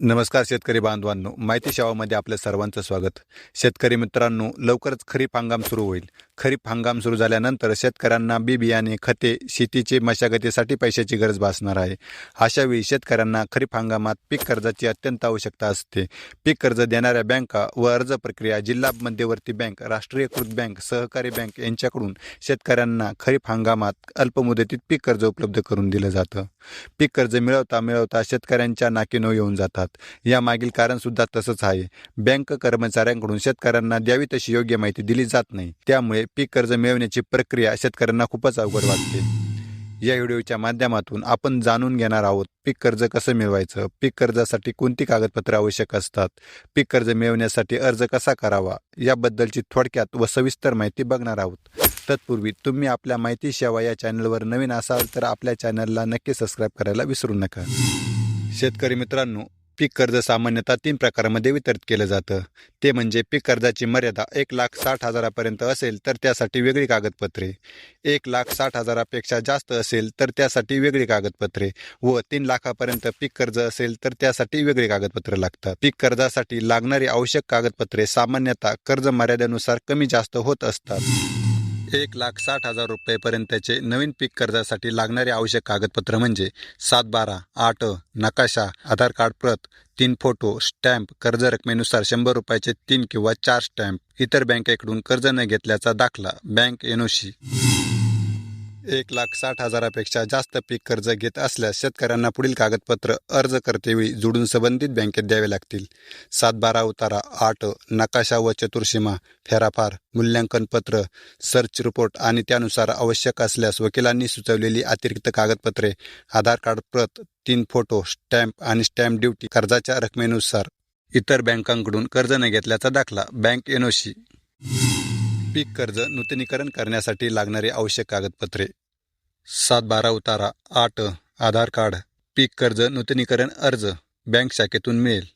नमस्कार शेतकरी बांधवांनो. माहिती शेवामध्ये आपल्या सर्वांचं स्वागत. शेतकरी मित्रांनो लवकरच खरीप हंगाम सुरू होईल. खरीप हंगाम सुरू झाल्यानंतर शेतकऱ्यांना बी बियाणे खते शेतीचे मशागतीसाठी पैशाची गरज भासणार आहे. अशावेळी शेतकऱ्यांना खरीप हंगामात पीक कर्जाची अत्यंत आवश्यकता असते. पीक कर्ज देणाऱ्या बँका व अर्ज प्रक्रिया जिल्हा मध्यवर्ती बँक राष्ट्रीयकृत बँक सहकारी बँक यांच्याकडून शेतकऱ्यांना खरीप हंगामात अल्पमुदतीत पीक कर्ज उपलब्ध करून दिलं जातं. पीक कर्ज मिळवता मिळवता शेतकऱ्यांच्या नाकीनो येऊन जातात. या मागील कारण सुद्धा तसंच आहे. बँक कर्मचाऱ्यांकडून शेतकऱ्यांना द्यावी तशी योग्य माहिती दिली जात नाही. त्यामुळे पीक कर्ज मिळवण्याची प्रक्रिया शेतकऱ्यांना खूपच अवघड वाटते. या व्हिडिओच्या माध्यमातून आपण जाणून घेणार आहोत पीक कर्ज कसं मिळवायचं पीक कर्जासाठी कोणती कागदपत्रे आवश्यक असतात पीक कर्ज मिळवण्यासाठी अर्ज कसा करावा याबद्दलची थोडक्यात व सविस्तर माहिती बघणार आहोत. तत्पूर्वी तुम्ही आपल्या माहिती सेवा या चॅनलवर नवीन असाल तर आपल्या चॅनलला नक्की सबस्क्राईब करायला विसरू नका. शेतकरी मित्रांनो पीक कर्ज सामान्यतः तीन प्रकारामध्ये वितरित केलं जातं. ते म्हणजे पीक कर्जाची मर्यादा एक लाख साठ हजारापर्यंत असेल तर त्यासाठी वेगळी कागदपत्रे. एक लाख साठ हजारापेक्षा जास्त असेल तर त्यासाठी वेगळी कागदपत्रे व तीन लाखापर्यंत पीक कर्ज असेल तर त्यासाठी वेगळी कागदपत्रे लागतात. पीक कर्जासाठी लागणारी आवश्यक कागदपत्रे सामान्यतः कर्ज मर्यादेनुसार कमी जास्त होत असतात. एक लाख साठ हजार रुपयेपर्यंतचे नवीन पीक कर्जासाठी लागणारे आवश्यक कागदपत्र म्हणजे सात बारा आठ नकाशा आधार कार्ड प्रत तीन फोटो स्टॅम्प कर्ज रकमेनुसार शंभर रुपयाचे तीन किंवा चार स्टॅम्प. इतर बँकेकडून कर्ज न घेतल्याचा दाखला बँक एनओसी. एक लाख साठ हजारापेक्षा जास्त पीक कर्ज घेत असल्यास शेतकऱ्यांना पुढील कागदपत्र अर्ज करतेवेळी जोडून संबंधित बँकेत द्यावे लागतील. सात बारा उतारा आठ नकाशा व चतुर्सीमा फेराफार मूल्यांकन पत्र सर्च रिपोर्ट आणि त्यानुसार आवश्यक असल्यास वकिलांनी सुचवलेली अतिरिक्त कागदपत्रे आधार कार्ड प्रत तीन फोटो स्टॅम्प आणि स्टॅम्प ड्युटी कर्जाच्या रकमेनुसार इतर बँकांकडून कर्ज न घेतल्याचा दाखला बँक एनओसी पीक कर्ज नूतनीकरण करण्यासाठी लागणारी आवश्यक कागदपत्रे. सात बारा उतारा आठ आधार कार्ड पीक कर्ज नूतनीकरण अर्ज बँक शाखेतून मिळेल.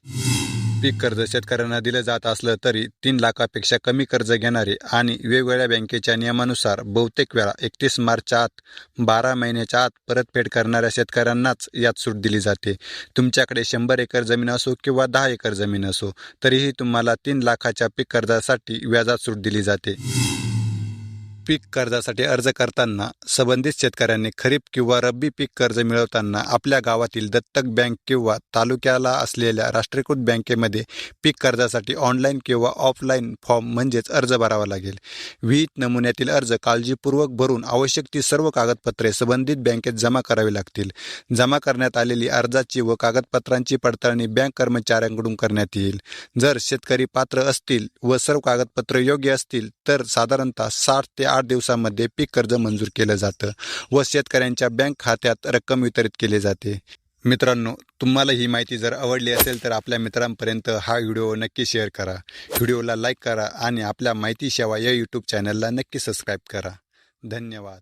पीक कर्ज शेतकऱ्यांना दिलं जात असलं तरी तीन लाखापेक्षा कमी कर्ज घेणारे आणि वेगवेगळ्या बँकेच्या नियमानुसार बहुतेक वेळा एकतीस मार्चच्या आत बारा महिन्याच्या आत परतफेड करणाऱ्या शेतकऱ्यांनाच यात सूट दिली जाते. तुमच्याकडे शंभर एकर जमीन असो किंवा दहा एकर जमीन असो तरीही तुम्हाला तीन लाखाच्या पीक कर्जासाठी व्याजात सूट दिली जाते. पीक कर्जासाठी अर्ज करताना संबंधित शेतकऱ्यांनी खरीप किंवा रब्बी पीक कर्ज मिळवताना आपल्या गावातील दत्तक बँक किंवा तालुक्याला असलेल्या राष्ट्रीयकृत बँकेमध्ये पीक कर्जासाठी ऑनलाईन किंवा ऑफलाईन फॉर्म म्हणजेच अर्ज भरावा लागेल. विहित नमुन्यातील अर्ज काळजीपूर्वक भरून आवश्यक ती सर्व कागदपत्रे संबंधित बँकेत जमा करावी लागतील. जमा करण्यात आलेली अर्जाची व कागदपत्रांची पडताळणी बँक कर्मचाऱ्यांकडून करण्यात येईल. जर शेतकरी पात्र असतील व सर्व कागदपत्रे योग्य असतील तर साधारणतः साठ ते आठ दिवसामध्ये पीक कर्ज मंजूर केलं जातं व शेतकऱ्यांच्या बँक खात्यात रक्कम वितरित केली जाते. मित्रांनो तुम्हाला ही माहिती जर आवडली असेल तर आपल्या मित्रांपर्यंत हा व्हिडिओ नक्की शेअर करा. व्हिडिओला लाईक करा आणि आपल्या माहिती सेवा या यूट्यूब चॅनलला नक्की सबस्क्राईब करा. धन्यवाद.